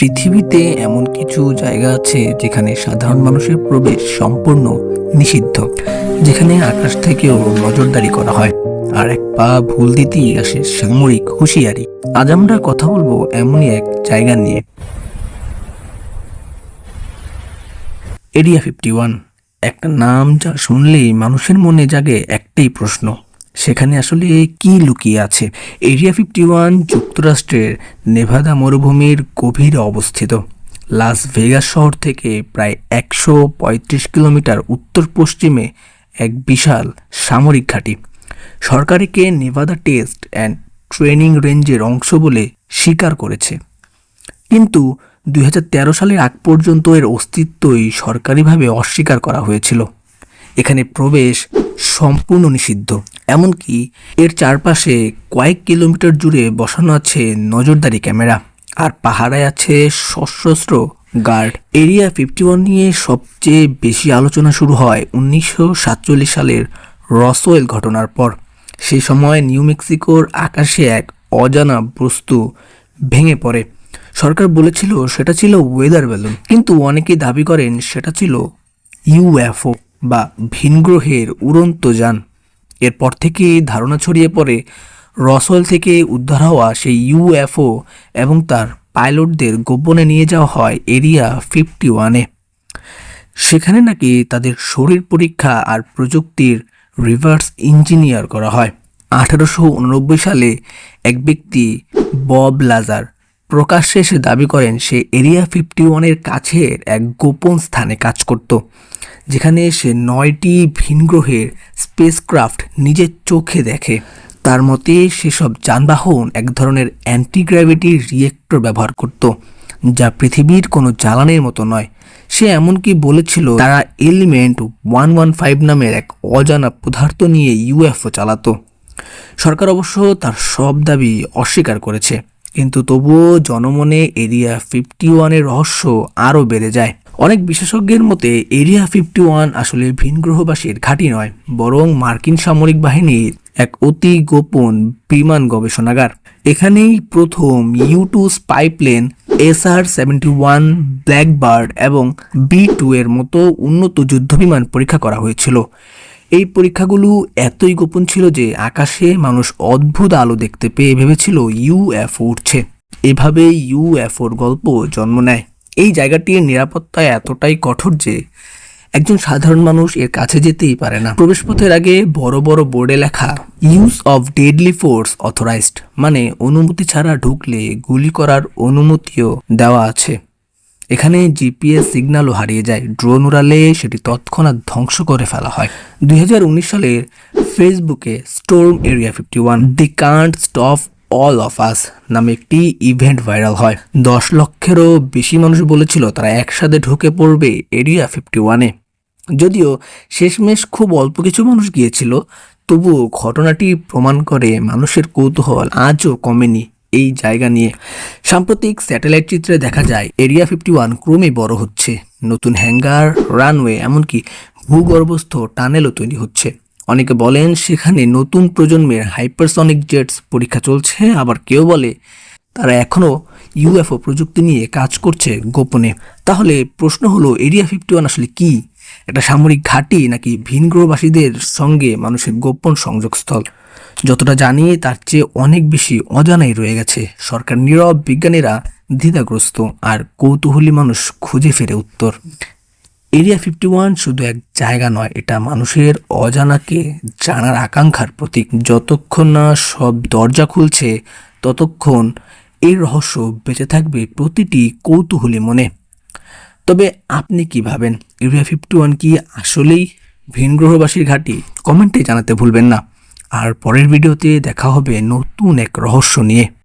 পৃথিবীতে এমন কিছু জায়গা আছে যেখানে সাধারণ মানুষের প্রবেশ সম্পূর্ণ নিষিদ্ধ, যেখানে আকাশ থেকেও নজরদারি করা হয়। আর এক পা ভুল দিতেই আসে সামরিক হুঁশিয়ারি। আজ আমরা কথা বলব এমনই এক জায়গা নিয়ে। এরিয়া ফিফটি ওয়ান, একটা নাম যা শুনলেই মানুষের মনে জাগে একটাই প্রশ্ন। সেখানে আসলে কি লুকিয়ে আছে? এরিয়া ফিফটি ওয়ান যুক্তরাষ্ট্রের নেভাদা মরুভূমির গভীরে অবস্থিত। লাস ভেগাস শহর থেকে প্রায় একশো পঁয়ত্রিশ কিলোমিটার উত্তর পশ্চিমে এক বিশাল সামরিক ঘাঁটি। সরকারিকে নেভাদা টেস্ট অ্যান্ড ট্রেনিং রেঞ্জের অংশ বলে স্বীকার করেছে। কিন্তু দু হাজার তেরো সালের আগ পর্যন্ত এর অস্তিত্বই সরকারিভাবে অস্বীকার করা হয়েছিল। এখানে প্রবেশ সম্পূর্ণ নিষিদ্ধ। এমনকি এর চারপাশে কয়েক কিলোমিটার জুড়ে বসানো আছে নজরদারি ক্যামেরা। আর পাহারায় আছে সশস্ত্র গার্ড। এরিয়া ফিফটি ওয়ান নিয়ে সবচেয়ে বেশি আলোচনা শুরু হয় উনিশশো সাতচল্লিশ সালের রসওয়েল ঘটনার পর। সেই সময় নিউ মেক্সিকোর আকাশে এক অজানা বস্তু ভেঙে পড়ে। সরকার বলেছিল সেটা ছিল ওয়েদার বেলুন কিন্তু অনেকেই দাবি করেন সেটা ছিল ইউএফও বা ভিনগ্রহের উড়ন্ত যান। এরপর থেকে ধারণা ছড়িয়ে পড়ে রসওয়েল থেকে উদ্ধার হওয়া সেই ইউএফও এবং তার পাইলটদের গোপনে নিয়ে যাওয়া হয় এরিয়া ফিফটি ওয়ানে। সেখানে নাকি তাদের শরীর পরীক্ষা আর প্রযুক্তির রিভার্স ইঞ্জিনিয়ার করা হয়। আঠারোশো উননব্বই সালে এক ব্যক্তি বব লাজার প্রকাশ্যে এসে দাবি করেন সে এরিয়া ফিফটি ওয়ানের কাছের এক গোপন স্থানে কাজ করত, যেখানে সে নয়টি ভিনগ্রহের স্পেসক্রাফট নিজের চোখে দেখে। তার মতে, সেসব যানবাহন এক ধরনের অ্যান্টিগ্র্যাভিটি রিয়েক্টর ব্যবহার করত, যা পৃথিবীর কোনো জ্বালানির মতো নয়। সে এমনকি বলেছিল, তারা এলিমেন্ট ওয়ান ওয়ান ফাইভ নামের এক অজানা পদার্থ নিয়ে ইউএফও চালাতো। সরকার অবশ্য তার সব দাবি অস্বীকার করেছে। কিন্তু তবুও জনমনে এরিয়া ফিফটি ওয়ানের রহস্য আরও বেড়ে যায়। অনেক বিশেষজ্ঞের মতে, এরিয়া ফিফটি ওয়ান আসলে ভিনগ্রহবাসীর ঘাঁটি নয়, বরং মার্কিন সামরিক বাহিনীর এক অতি গোপন বিমান গবেষণাগার। এখানেই প্রথম U two spy plane SR seventy one Blackbird এবং বি টু এর মতো উন্নত যুদ্ধবিমান পরীক্ষা করা হয়েছিল। এই পরীক্ষাগুলো এতই গোপন ছিল যে আকাশে মানুষ অদ্ভুত আলো দেখতে পেয়ে ভেবেছিল ইউএফও উঠছে। এভাবে ইউএফওর গল্প জন্ম নেয়। এই জায়গাটির নিরাপত্তা এতটাই কঠোর যে একজন সাধারণ মানুষ এর কাছে যেতেই পারে না। প্রবেশপথের আগে বড় বড় বোর্ডে লেখা use of deadly force authorised মানে অনুমতি ছাড়া ঢুকলে গুলি করার অনুমতিও দেওয়া আছে। এখানে জিপিএস সিগন্যালও হারিয়ে যায়। ড্রোন উড়ালে সেটি তৎক্ষণাৎ ধ্বংস করে ফেলা হয়। দুই হাজার উনিশ সালের ফেসবুকে storm area fifty one, they can't stop all of us নামে একটি ইভেন্ট ভাইরাল হয়। দশ লক্ষেরও বেশি মানুষ বলেছিল তারা একসাথে ঢুকে পড়বে এরিয়া ফিফটি ওয়ানে। যদিও শেষমেশ খুব অল্প কিছু মানুষ গিয়েছিল, তবুও ঘটনাটি প্রমাণ করে মানুষের কৌতূহল আজও কমেনি। এই জায়গা নিয়ে। সাম্প্রতিক স্যাটেলাইট চিত্রে দেখা যায়, এরিয়া ফিফটি ওয়ান ক্রমে বড় হচ্ছে। নতুন হ্যাঙ্গার, রানওয়ে, এমনকি ভূগর্ভস্থ টানেলও তৈরি হচ্ছে। অনেকে বলেন সেখানে নতুন প্রজন্মের হাইপারসনিক জেটস পরীক্ষা চলছে, আবার কেউ বলে তারা এখনও ইউএফও প্রযুক্তি নিয়ে কাজ করছে গোপনে। তাহলে প্রশ্ন হলো, এরিয়া ফিফটি ওয়ান আসলে কি? একটা সামরিক ঘাঁটি নাকি ভিনগ্রহবাসীদের সঙ্গে মানুষের গোপন সংযোগস্থল? যতটা জানি, তার চেয়ে অনেক বেশি অজানাই রয়ে গেছে। সরকার নীরব বিজ্ঞানীরা দ্বিধাগ্রস্ত আর কৌতূহলী মানুষ খুঁজে ফেরে উত্তর। এরিয়া ফিফটি ওয়ান শুধু এক জায়গা নয়, এটা মানুষের অজানাকে জানার আকাঙ্ক্ষার প্রতীক। যতক্ষণ না সব দরজা খুলছে, ততক্ষণ এই রহস্য বেঁচে থাকবে প্রতিটি কৌতূহলী মনে। তবে আপনি কি ভাবেন? এরিয়া ফিফটি ওয়ান কি আসলেই ভিন গ্রহবাসীর ঘাঁটি কমেন্টে জানাতে ভুলবেন না। আর পরের ভিডিওতে দেখা হবে নতুন এক রহস্য নিয়ে।